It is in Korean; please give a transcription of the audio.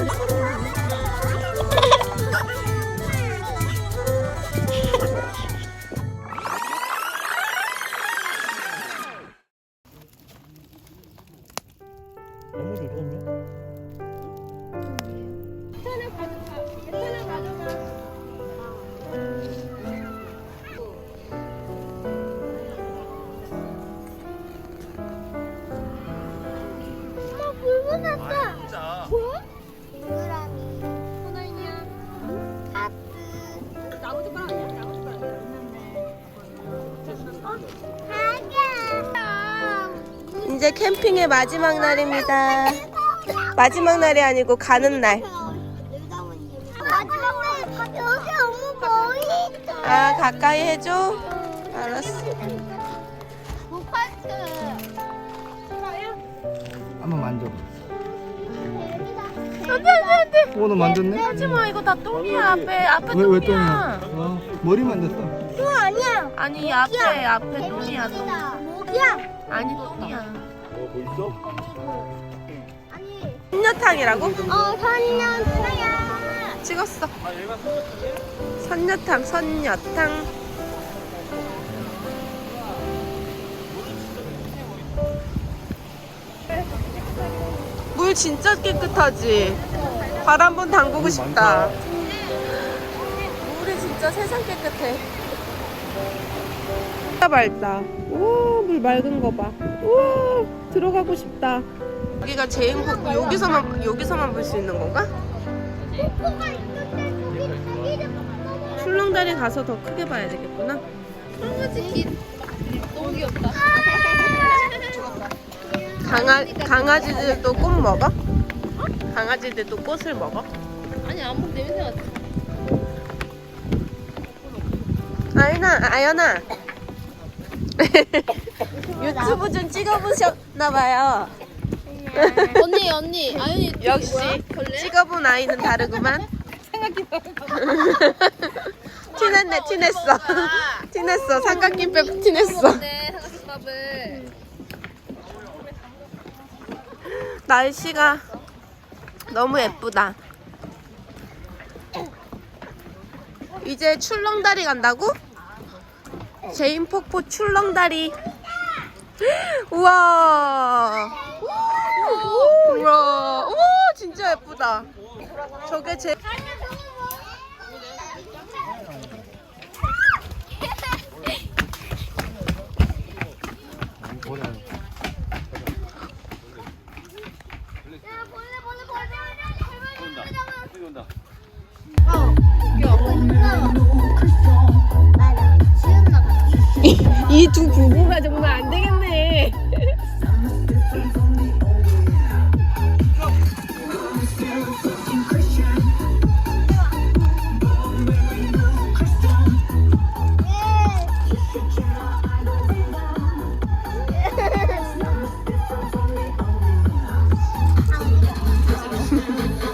아, 진짜. 이제 캠핑의 마지막 날입니다. 마지막 날이 아니고 가는 날. 아 가까이 해줘. 알았어. 한번 만져. 안돼 안돼. 오, 너 만졌네? 하지 마 이거 다 똥이야 앞에 앞에 왜, 왜 똥이야. 똥이야? 어, 머리 만졌어. 또 아니야. 아니 앞에 앞에 똥이야 똥. 목이야. 아니 똥이야. 어, 아니. 선녀탕이라고? 어, 선년 누나야. 찍었어. 선녀탕 선녀탕. 물 진짜 깨끗하지. 발 한 번 담그고 싶다. 물이 진짜 세상 깨끗해. 진짜 맑다. 우와, 물 맑은 거 봐. 우와, 들어가고 싶다. 여기가 제인폭포 여기서만 여기서만 볼 수 있는 건가? 있는데 저기 너무 출렁다리 가서 더 크게 봐야 되겠구나. 강아 강아지들도 꽃 먹어? 강아지들도 꽃을 먹어? 아니 안목 냄새 나지. 아연아, 아연아. 유튜브 좀 찍어보셨나봐요. 언니 언니 아연이 역시? 찍어본 아이는 다르구만. 티냈네, 티냈어. 티냈어. 삼각김밥 티냈어. 네 삼각김밥을 날씨가 너무 예쁘다. 이제 출렁다리 간다고? 제인 폭포 출렁다리. 우와. 우와. 우와, 진짜 예쁘다. 저게 제 이 두 부부가 정말 안